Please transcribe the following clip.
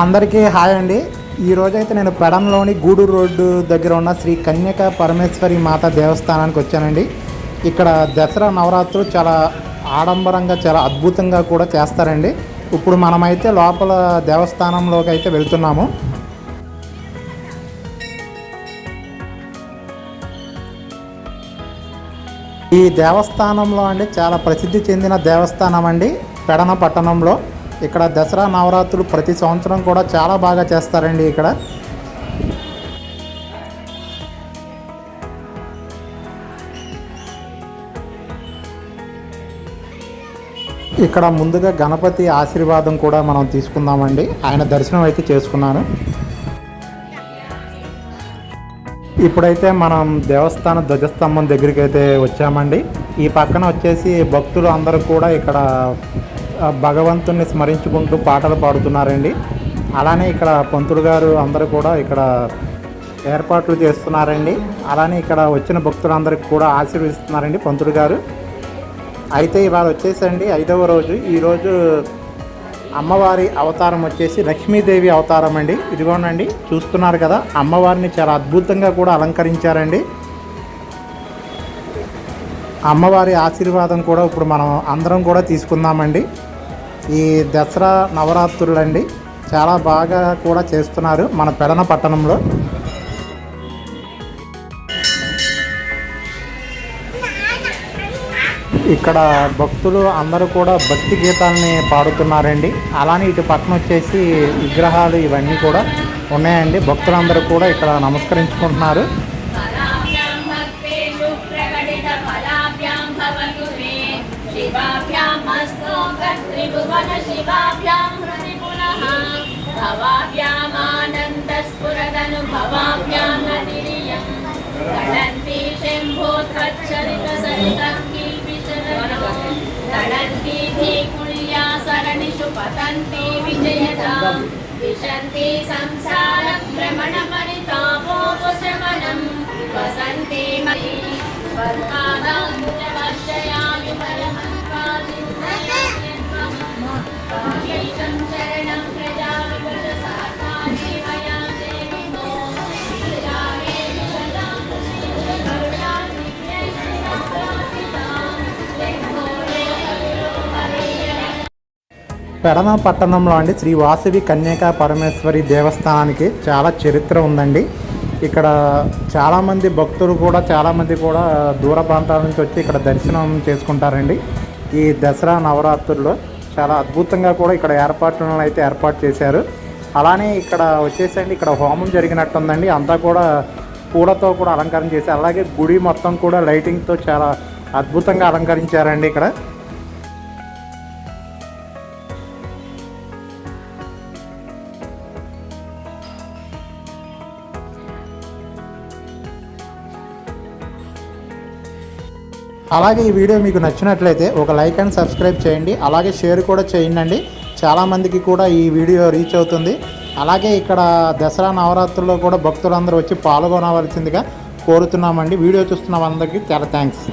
అందరికీ హాయ్ అండి. ఈరోజు అయితే నేను పెడంలోని గూడూరు రోడ్డు దగ్గర ఉన్న శ్రీ కన్యక పరమేశ్వరి మాత దేవస్థానానికి వచ్చానండి. ఇక్కడ దసరా నవరాత్రులు చాలా ఆడంబరంగా చాలా అద్భుతంగా కూడా చేస్తారండి. ఇప్పుడు మనమైతే లోపల దేవస్థానంలోకి అయితే వెళ్తున్నాము. ఈ దేవస్థానంలో అండి చాలా ప్రసిద్ధి చెందిన దేవస్థానం అండి పెడన పట్టణంలో. ఇక్కడ దసరా నవరాత్రులు ప్రతి సంవత్సరం కూడా చాలా బాగా చేస్తారండి ఇక్కడ. ఇక్కడ ముందుగా గణపతి ఆశీర్వాదం కూడా మనం తీసుకుందామండి. ఆయన దర్శనం అయితే చేసుకున్నాను. ఇప్పుడైతే మనం దేవస్థాన ధ్వజస్తంభం దగ్గరికి అయితే వచ్చామండి. ఈ పక్కన వచ్చేసి భక్తులు అందరూ కూడా ఇక్కడ భగవంతుణ్ణి స్మరించుకుంటూ పాటలు పాడుతున్నారండి. అలానే ఇక్కడ పంతులు గారు అందరూ కూడా ఇక్కడ ఏర్పాట్లు చేస్తున్నారండి. అలానే ఇక్కడ వచ్చిన భక్తులందరికీ కూడా ఆశీర్వదిస్తున్నారండి పంతులు గారు. అయితే ఇవాళ వచ్చేసండి ఐదవ రోజు. ఈరోజు అమ్మవారి అవతారం వచ్చేసి లక్ష్మీదేవి అవతారం అండి. ఇదిగోనండి చూస్తున్నారు కదా అమ్మవారిని చాలా అద్భుతంగా కూడా అలంకరించారండి. అమ్మవారి ఆశీర్వాదం కూడా ఇప్పుడు మనం అందరం కూడా తీసుకుందామండి. ఈ దసరా నవరాత్రులండి. చాలా బాగా కూడా చేస్తున్నారు మన పెడన పట్టణంలో. ఇక్కడ భక్తులు అందరూ కూడా భక్తి గీతాలని పాడుతున్నారండి. అలానే ఇటు పక్కన వచ్చేసి విగ్రహాలు ఇవన్నీ కూడా ఉన్నాయండి. భక్తులందరూ కూడా ఇక్కడ నమస్కరించుకుంటున్నారు. शिवाभ्याम् अस्तोकत्रिभुवन शिवाभ्यां हृदि पुनः भवाभ्यामानन्दस्फुरदनुभवाभ्यां नतिरियं गणन्ति शम्भोत्कच्छरितसरितं किल्बिषदनो गणन्ति धीकुल्या सरणिषु पतन्ति विजयतां विशन्ति संसारभ्रमणपरितापोपशमनं वसन्ति मयि वर्माणां పెడన పట్టణంలో అండి శ్రీ వాసవి కన్యకా పరమేశ్వరి దేవస్థానానికి చాలా చరిత్ర ఉందండి. ఇక్కడ చాలామంది భక్తులు కూడా చాలామంది కూడా దూర ప్రాంతాల నుంచి వచ్చి ఇక్కడ దర్శనం చేసుకుంటారండి. ఈ దసరా నవరాత్రుల్లో చాలా అద్భుతంగా కూడా ఇక్కడ ఏర్పాట్లను అయితే ఏర్పాటు చేశారు. అలానే ఇక్కడ వచ్చేసండి ఇక్కడ హోమం జరిగినట్టుందండి. అంతా కూడా పూలతో కూడా అలంకరణ చేశారు. అలాగే గుడి మొత్తం కూడా లైటింగ్తో చాలా అద్భుతంగా అలంకరించారండి ఇక్కడ. అలాగే ఈ వీడియో మీకు నచ్చినట్లయితే ఒక లైక్ అండ్ సబ్స్క్రైబ్ చేయండి. అలాగే షేర్ కూడా చేయండి చాలామందికి కూడా ఈ వీడియో రీచ్ అవుతుంది. అలాగే ఇక్కడ దసరా నవరాత్రుల్లో కూడా భక్తులందరూ వచ్చి పాల్గొనవలసిందిగా కోరుతున్నామండి. వీడియో చూస్తున్న అందరికీ చాలా థ్యాంక్స్.